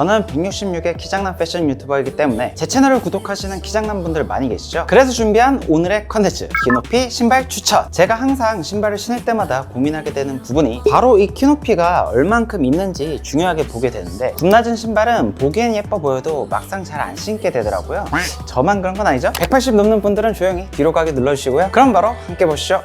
저는 166의 키장남 패션 유튜버이기 때문에 제 채널을 구독하시는 키장남 분들 많이 계시죠? 그래서 준비한 오늘의 컨텐츠 키높이 신발 추천 제가 항상 신발을 신을 때마다 고민하게 되는 부분이 바로 이 키높이가 얼만큼 있는지 중요하게 보게 되는데 굽 낮은 신발은 보기엔 예뻐 보여도 막상 잘 안 신게 되더라고요 저만 그런 건 아니죠? 180 넘는 분들은 조용히 뒤로 가게 눌러주시고요 그럼 바로 함께 보시죠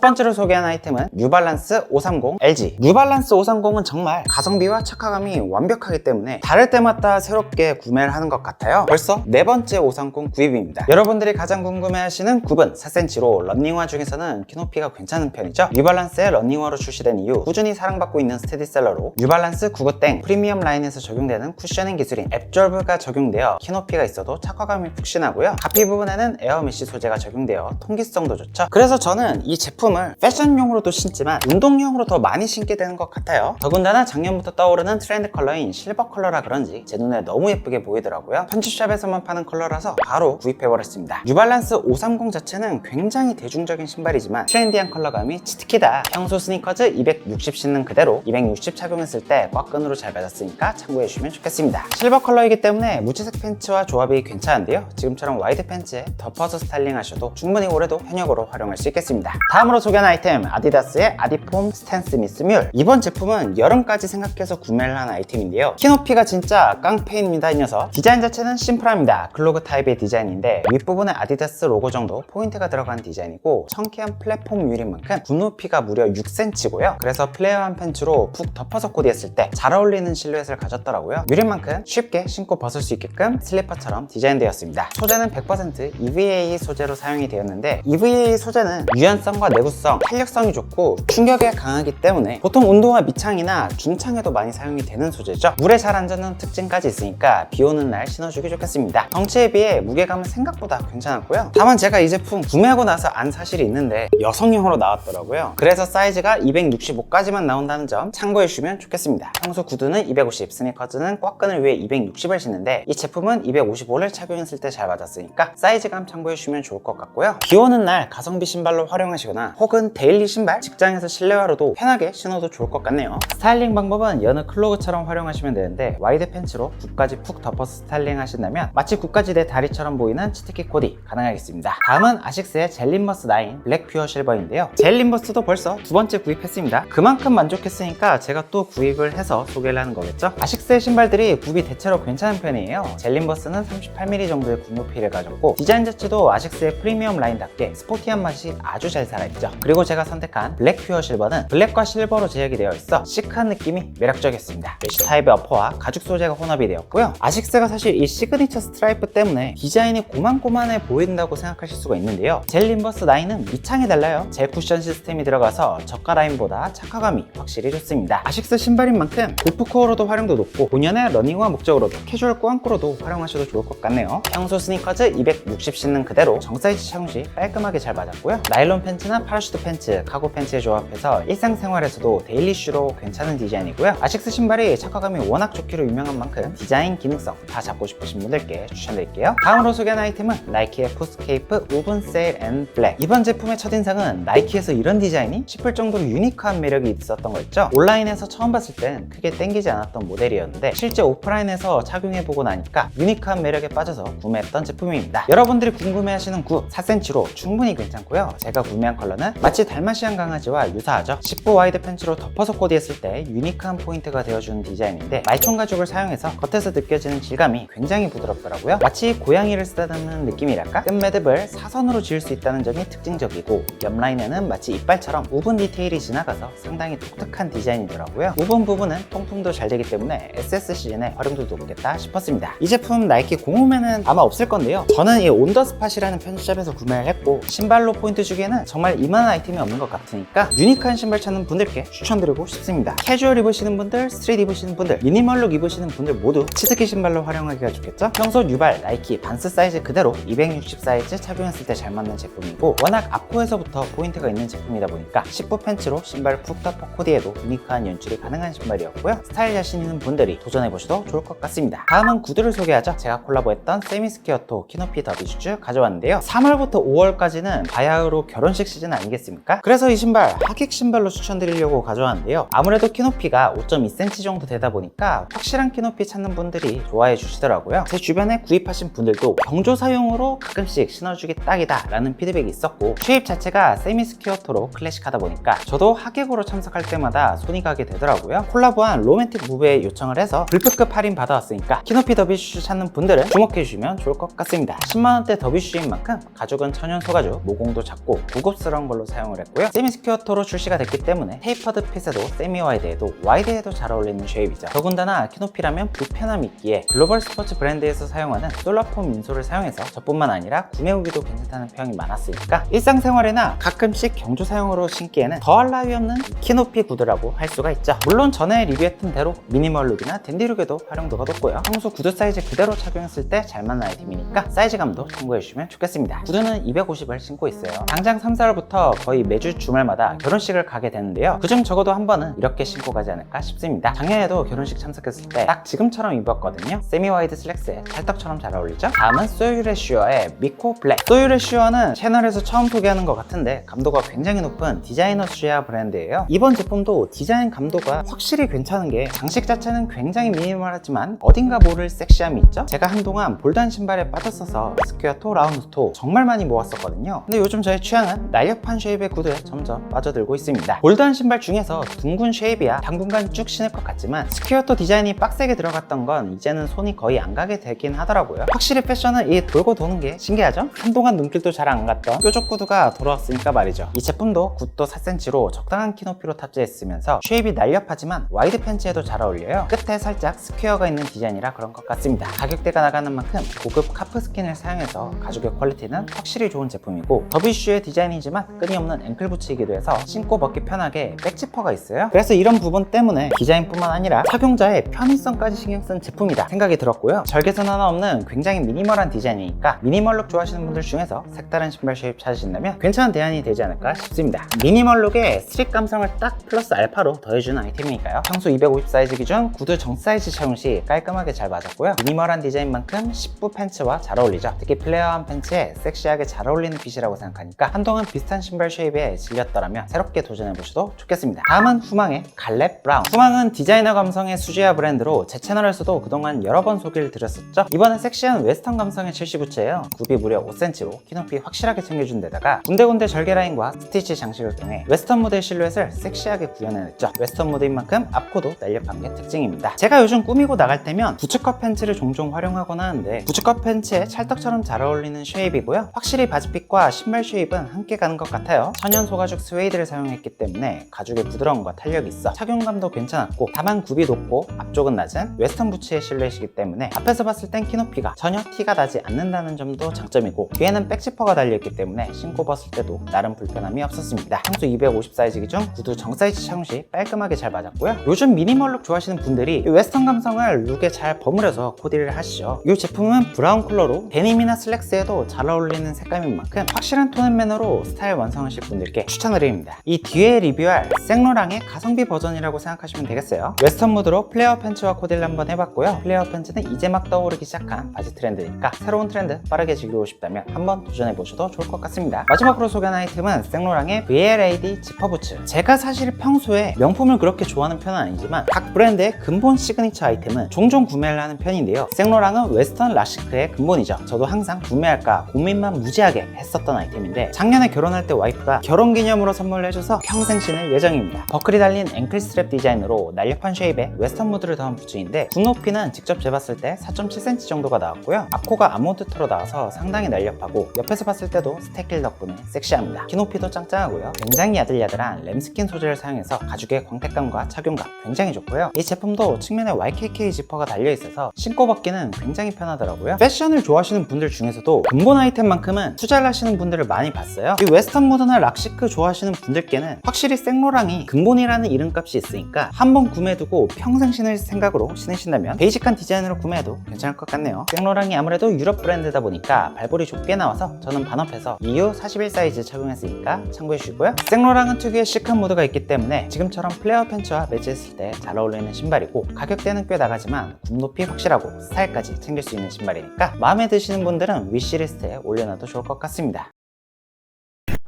첫 번째로 소개한 아이템은 뉴발란스 530 LG 뉴발란스 530은 정말 가성비와 착화감이 완벽하기 때문에 다를 때마다 새롭게 구매를 하는 것 같아요. 벌써 네 번째 530 구입입니다. 여러분들이 가장 궁금해하시는 굽은 4cm로 런닝화 중에서는 키높이가 괜찮은 편이죠. 뉴발란스의 런닝화로 출시된 이후 꾸준히 사랑받고 있는 스테디셀러로 뉴발란스 구구땡 프리미엄 라인에서 적용되는 쿠셔닝 기술인 앱졸브가 적용되어 키높이가 있어도 착화감이 푹신하고요. 가피 부분에는 에어메쉬 소재가 적용되어 통기성도 좋죠. 그래서 저는 이 제품 을 패션용으로도 신지만 운동용으로 더 많이 신게 되는 것 같아요. 더군다나 작년부터 떠오르는 트렌드 컬러인 실버 컬러라 그런지 제 눈에 너무 예쁘게 보이더라고요. 편집샵에서만 파는 컬러라서 바로 구입해버렸습니다. 뉴발란스 530 자체는 굉장히 대중적인 신발이지만 트렌디한 컬러감이 치트키다. 평소 스니커즈 260 신는 그대로 260 착용했을 때 꽉 끈으로 잘 받았으니까 참고해주시면 좋겠습니다. 실버 컬러이기 때문에 무채색 팬츠와 조합이 괜찮은데요. 지금처럼 와이드 팬츠에 덮어서 스타일링 하셔도 충분히 올해도 현역으로 활용할 수 있겠습니다. 다음으로 소개한 아이템 아디다스의 아디폼 스탠스 미스 뮬. 이번 제품은 여름까지 생각해서 구매를 한 아이템인데요. 키높이가 진짜 깡패입니다 이 녀석. 디자인 자체는 심플합니다. 글로그 타입의 디자인인데 윗부분에 아디다스 로고 정도 포인트가 들어간 디자인이고 청키한 플랫폼 뮬인 만큼 굽높이가 무려 6cm고요. 그래서 플레어한 팬츠로 푹 덮어서 코디했을 때 잘 어울리는 실루엣을 가졌더라고요. 뮬인 만큼 쉽게 신고 벗을 수 있게끔 슬리퍼처럼 디자인되었습니다. 소재는 100% EVA 소재로 사용이 되었는데 EVA 소재는 유연성과 내구 성, 탄력성이 좋고 충격에 강하기 때문에 보통 운동화 밑창이나 중창에도 많이 사용이 되는 소재죠. 물에 잘 안전한 특징까지 있으니까 비 오는 날 신어주기 좋겠습니다. 덩치에 비해 무게감은 생각보다 괜찮았고요. 다만 제가 이 제품 구매하고 나서 안 사실이 있는데 여성용으로 나왔더라고요. 그래서 사이즈가 265까지만 나온다는 점 참고해 주시면 좋겠습니다. 평소 구두는 250, 스니커즈는 꽉끈을 위해 260을 신는데 이 제품은 255를 착용했을 때 잘 맞았으니까 사이즈감 참고해 주시면 좋을 것 같고요. 비 오는 날 가성비 신발로 활용하시거나 혹은 데일리 신발, 직장에서 실내화로도 편하게 신어도 좋을 것 같네요. 스타일링 방법은 여느 클로그처럼 활용하시면 되는데 와이드 팬츠로 굽까지 푹 덮어서 스타일링 하신다면 마치 굽까지 내 다리처럼 보이는 치트키 코디 가능하겠습니다. 다음은 아식스의 젤린버스 9 블랙 퓨어 실버인데요. 젤린버스도 벌써 두 번째 구입했습니다. 그만큼 만족했으니까 제가 또 구입을 해서 소개를 하는 거겠죠? 아식스의 신발들이 굽이 대체로 괜찮은 편이에요. 젤린버스는 38mm 정도의 굽 높이를 가졌고 디자인 자체도 아식스의 프리미엄 라인답게 스포티한 맛이 아주 잘 살아있죠 그리고 제가 선택한 블랙 퓨어 실버는 블랙과 실버로 제작이 되어 있어 시크한 느낌이 매력적이었습니다. 메쉬 타입의 어퍼와 가죽 소재가 혼합이 되었고요. 아식스가 사실 이 시그니처 스트라이프 때문에 디자인이 고만고만해 보인다고 생각하실 수가 있는데요. 젤린버스 9은 밑창이 달라요. 젤 쿠션 시스템이 들어가서 저가 라인보다 착화감이 확실히 좋습니다. 아식스 신발인 만큼 고프코어로도 활용도 높고 본연의 러닝화 목적으로도 캐주얼 꾸안꾸로도 활용하셔도 좋을 것 같네요. 평소 스니커즈 260 신는 그대로 정사이즈 착용 시 깔끔하게 잘 맞았고요. 나일론 팬츠나 파 라슈트 팬츠, 카고 팬츠에 조합해서 일상생활에서도 데일리 슈로 괜찮은 디자인이고요. 아식스 신발이 착화감이 워낙 좋기로 유명한 만큼 디자인, 기능성 다 잡고 싶으신 분들께 추천드릴게요. 다음으로 소개한 아이템은 나이키의 포스케이프 우븐 세일 앤 블랙. 이번 제품의 첫인상은 나이키에서 이런 디자인이 싶을 정도로 유니크한 매력이 있었던 거였죠. 온라인에서 처음 봤을 땐 크게 땡기지 않았던 모델이었는데 실제 오프라인에서 착용해보고 나니까 유니크한 매력에 빠져서 구매했던 제품입니다. 여러분들이 궁금해하시는 구 4cm로 충분히 괜찮고요. 제가 구매한 컬러는 마치 달마시안 강아지와 유사하죠? 19 와이드 팬츠로 덮어서 코디했을 때 유니크한 포인트가 되어주는 디자인인데 말총 가죽을 사용해서 겉에서 느껴지는 질감이 굉장히 부드럽더라고요. 마치 고양이를 쓰다듬는 느낌이랄까? 끝매듭을 사선으로 지을 수 있다는 점이 특징적이고 옆 라인에는 마치 이빨처럼 우분 디테일이 지나가서 상당히 독특한 디자인이더라고요. 우분 부분은 통풍도 잘 되기 때문에 SS 시즌에 활용도도 높겠다 싶었습니다. 이 제품 나이키 공홈에는 아마 없을 건데요. 저는 이 온더스팟이라는 편집샵에서 구매를 했고 신발로 포인트 주기에는 정말 이 만한 아이템이 없는 것 같으니까 유니크한 신발 찾는 분들께 추천드리고 싶습니다. 캐주얼 입으시는 분들, 스트릿 입으시는 분들, 미니멀룩 입으시는 분들 모두 치트키 신발로 활용하기가 좋겠죠? 평소 뉴발, 나이키, 반스 사이즈 그대로 260 사이즈 착용했을 때 잘 맞는 제품이고 워낙 앞코에서부터 포인트가 있는 제품이다 보니까 19 팬츠로 신발 푹 덮어 코디해도 유니크한 연출이 가능한 신발이었고요. 스타일 자신 있는 분들이 도전해보셔도 좋을 것 같습니다. 다음은 구두를 소개하죠. 제가 콜라보했던 세미스퀘어토 키노피 더비 슈즈 가져왔는데요. 3월부터 5월까지는 바야흐로 결혼식 시즌 아니겠습니까? 그래서 이 신발 하객 신발로 추천드리려고 가져왔는데요. 아무래도 키 높이가 5.2cm 정도 되다 보니까 확실한 키 높이 찾는 분들이 좋아해 주시더라고요. 제 주변에 구입하신 분들도 경조 사용으로 가끔씩 신어주기 딱이다 라는 피드백이 있었고 쉐입 자체가 세미 스퀘어토로 클래식하다 보니까 저도 하객으로 참석할 때마다 손이 가게 되더라고요. 콜라보한 로맨틱 무브에 요청을 해서 불프급 할인 받아왔으니까 키 높이 더비슈 찾는 분들은 주목해 주시면 좋을 것 같습니다. 10만원대 더비슈인 만큼 가죽은 천연 소가죽, 모공도 작고 고급스러운 걸로 사용을 했고요. 세미 스퀘어토로 출시가 됐기 때문에 테이퍼드 핏에도 세미 와이드에도 와이드에도 잘 어울리는 쉐입이죠. 더군다나 키높이라면 불편함이 있기에 글로벌 스포츠 브랜드에서 사용하는 솔라폼 인솔을 사용해서 저뿐만 아니라 구매 후기도 괜찮다는 평이 많았으니까 일상생활이나 가끔씩 경주 사용으로 신기에는 더할 나위 없는 키높이 구두라고 할 수가 있죠. 물론 전에 리뷰했던 대로 미니멀 룩이나 댄디 룩에도 활용도가 높고요. 평소 구두 사이즈 그대로 착용했을 때 잘 맞는 아이템이니까 사이즈감도 참고해주시면 좋겠습니다. 구두는 250을 신고 있어요. 당장 3, 4월부터 거의 매주 주말마다 결혼식을 가게 되는데요. 그중 적어도 한 번은 이렇게 신고 가지 않을까 싶습니다. 작년에도 결혼식 참석했을 때 딱 지금처럼 입었거든요. 세미 와이드 슬랙스에 찰떡처럼 잘 어울리죠? 다음은 소유레 슈어의 미코 블랙. 소유레 슈어는 채널에서 처음 소개하는 것 같은데 감도가 굉장히 높은 디자이너 슈어 브랜드예요. 이번 제품도 디자인 감도가 확실히 괜찮은 게 장식 자체는 굉장히 미니멀하지만 어딘가 모를 섹시함이 있죠? 제가 한동안 볼단 신발에 빠졌어서 스퀘어 토, 라운드 토 정말 많이 모았었거든요. 근데 요즘 저의 취향은 날렵한 쉐입의 구두에 점점 빠져들고 있습니다. 볼단 신발 중에서 둥근 쉐입이야 당분간 쭉 신을 것 같지만 스퀘어 토 디자인이 빡세게 들어갔던 건 이제는 손이 거의 안 가게 되긴 하더라고요. 확실히 패션은 이 돌고 도는 게 신기하죠? 한동안 눈길도 잘 안 갔던 뾰족 구두가 돌아왔으니까 말이죠. 이 제품도 굿도 4cm로 적당한 키높이로 탑재했으면서 쉐입이 날렵하지만 와이드 팬츠에도 잘 어울려요. 끝에 살짝 스퀘어가 있는 디자인이라 그런 것 같습니다. 가격대가 나가는 만큼 고급 카프 스킨을 사용해서 가죽의 퀄리티는 확실히 좋은 제품이고 더비슈의 디자인이지만 끊임없는 앵클 부츠이기도 해서 신고 벗기 편하게 백지퍼가 있어요. 그래서 이런 부분 때문에 디자인뿐만 아니라 착용자의 편의성까지 신경 쓴 제품이다 생각이 들었고요. 절개선 하나 없는 굉장히 미니멀한 디자인이니까 미니멀룩 좋아하시는 분들 중에서 색다른 신발 쉐입 찾으신다면 괜찮은 대안이 되지 않을까 싶습니다. 미니멀룩에 스트릿 감성을 딱 플러스 알파로 더해주는 아이템이니까요. 평소 250 사이즈 기준 구두 정 사이즈 착용 시 깔끔하게 잘 맞았고요. 미니멀한 디자인만큼 10부 팬츠와 잘 어울리죠. 특히 플레어한 팬츠에 섹시하게 잘 어울리는 핏이라고 생각하니까 한동안 비슷한 신발 쉐입에 질렸더라면 새롭게 도전해보셔도 좋겠습니다. 다음은 후망의 갈렙 브라운. 후망은 디자이너 감성의 수제화 브랜드로 제 채널에서도 그동안 여러 번 소개를 드렸었죠. 이번엔 섹시한 웨스턴 감성의 79부츠예요. 굽이 무려 5cm로 키높이 확실하게 챙겨준 데다가 군데군데 절개 라인과 스티치 장식을 통해 웨스턴 모델 실루엣을 섹시하게 구현해냈죠. 웨스턴 모델인 만큼 앞코도 날렵한 게 특징입니다. 제가 요즘 꾸미고 나갈 때면 부츠컷 팬츠를 종종 활용하곤 하는데 부츠컷 팬츠에 찰떡처럼 잘 어울리는 쉐입이고요. 확실히 바지핏과 신발 쉐입은 함께 가는 것 같아요. 천연 소가죽 스웨이드를 사용했기 때문에 가죽의 부드러움과 탄력이 있어 착용감도 괜찮았고 다만 굽이 높고 앞쪽은 낮은 웨스턴 부츠의 실루엣이기 때문에 앞에서 봤을 땐 키 높이가 전혀 티가 나지 않는다는 점도 장점이고 뒤에는 백지퍼가 달려있기 때문에 신고 벗을 때도 나름 불편함이 없었습니다. 평소 250 사이즈 기준 구두 정 사이즈 착용 시 깔끔하게 잘 맞았고요. 요즘 미니멀 룩 좋아하시는 분들이 이 웨스턴 감성을 룩에 잘 버무려서 코디를 하시죠. 이 제품은 브라운 컬러로 데님이나 슬랙스에도 잘 어울리는 색감인 만큼 확실한 톤앤 매너로 스타일 완성하실 분들께 추천드립니다. 이 뒤에 리뷰할 생로랑의 가성비 버전이라고 생각하시면 되겠어요. 웨스턴 무드로 플레어 팬츠와 코디를 한번 해봤고요. 플레어 팬츠는 이제 막 떠오르기 시작한 바지 트렌드니까 새로운 트렌드 빠르게 즐기고 싶다면 한번 도전해 보셔도 좋을 것 같습니다. 마지막으로 소개한 아이템은 생로랑의 VLAD 지퍼 부츠. 제가 사실 평소에 명품을 그렇게 좋아하는 편은 아니지만 각 브랜드의 근본 시그니처 아이템은 종종 구매를 하는 편인데요. 생로랑은 웨스턴 라시크의 근본이죠. 저도 항상 구매할까 고민만 무지하게 했었던 아이템인데 작년에 결혼할 때 와이프가 결혼 기념으로 선물을 해줘서 평생 신을 예정입니다. 버클이 달린 앵클 스트랩 디자인으로 날렵한 쉐입에 웨스턴 무드를 더한 부츠인데 굽높이는 직접 재봤을 때 4.7cm 정도가 나왔고요. 앞코가 털어 나와서 상당히 날렵하고 옆에서 봤을 때도 스테킬 덕분에 섹시합니다. 키 높이도 짱짱하고요. 굉장히 야들야들한 램스킨 소재를 사용해서 가죽의 광택감과 착용감 굉장히 좋고요. 이 제품도 측면에 YKK 지퍼가 달려있어서 신고 벗기는 굉장히 편하더라고요. 패션을 좋아하시는 분들 중에서도 근본 아이템만큼은 투자를 하시는 분들을 많이 봤어요. 이 웨스턴 모드나 락시크 좋아하시는 분들께는 확실히 생로랑이 근본이라는 이름값이 있으니까 한번 구매해두고 평생 신을 생각으로 신으신다면 베이직한 디자인으로 구매해도 괜찮을 것 같네요. 생로랑이 아무래도 유럽 브랜드다 보니까 발볼이 좁게 나와서 저는 반업해서 EU 41 사이즈 착용했으니까 참고해 주시고요. 생로랑은 특유의 시크한 무드가 있기 때문에 지금처럼 플레어 팬츠와 매치했을 때 잘 어울리는 신발이고 가격대는 꽤 나가지만 굽높이 확실하고 스타일까지 챙길 수 있는 신발이니까 마음에 드시는 분들은 위시리스트에 올려놔도 좋을 것 같습니다.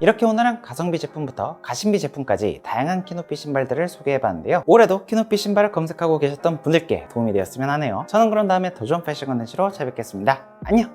이렇게 오늘은 가성비 제품부터 가심비 제품까지 다양한 키높이 신발들을 소개해봤는데요. 올해도 키높이 신발을 검색하고 계셨던 분들께 도움이 되었으면 하네요. 저는 그런 다음에 더 좋은 패션 컨텐츠로 찾아뵙겠습니다. 안녕!